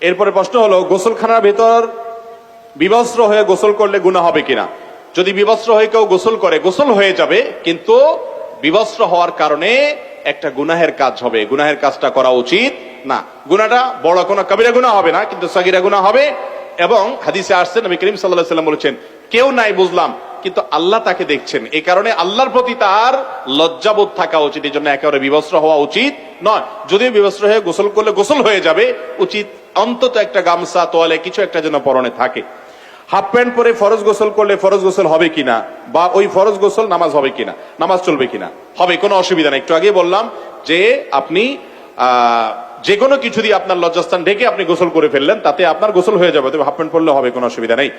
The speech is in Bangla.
এরপরে প্রশ্ন হলো, গোসলখানার ভেতর বিবস্ত্র হয়ে গোসল করলে গুণা হবে কিনা? যদি বিবস্ত্র হয়ে কেউ গোসল করে, গোসল হয়ে যাবে, কিন্তু বিবস্ত্র হওয়ার কারণে একটা গুনাহের কাজ হবে। গুনাহের কাজটা করা উচিত না। গুনাটা বড় কোনো কবিরা গুণা হবে না, কিন্তু সাগিরা গুণা হবে। এবং হাদিসে আসছে, নবী করিম সাল্লাহ সাল্লাম বলেছেন, কেউ নাই, বুঝলাম কিন্তু আল্লাহ তাকে দেখছেন। এই কারণে আল্লাহর প্রতি তার লজ্জাবোধ থাকা উচিত, এই জন্য একেবারে বিবস্ত্র হওয়া উচিত নয়। যদিও বিবস্ত্র হয়ে গোসল করলে গোসল হয়ে যাবে, উচিত অন্তত একটা গামছা, তোয়ালে কিছু একটা যেন পরনে থাকে। হাফ প্যান্ট পরে ফরজ গোসল করলে ফরজ গোসল হবে কিনা, বা ওই ফরজ গোসল নামাজ হবে কিনা, নামাজ চলবে কিনা, হবে, কোনো অসুবিধা নেই। একটু আগে বললাম যে আপনি যে কোনো কিছু দিয়ে আপনার লজ্জাস্থান ঢেকে আপনি গোসল করে ফেললেন, তাতে আপনার গোসল হয়ে যাবে তবে হাফ প্যান্ট পরলে হবে, কোনো অসুবিধা নেই।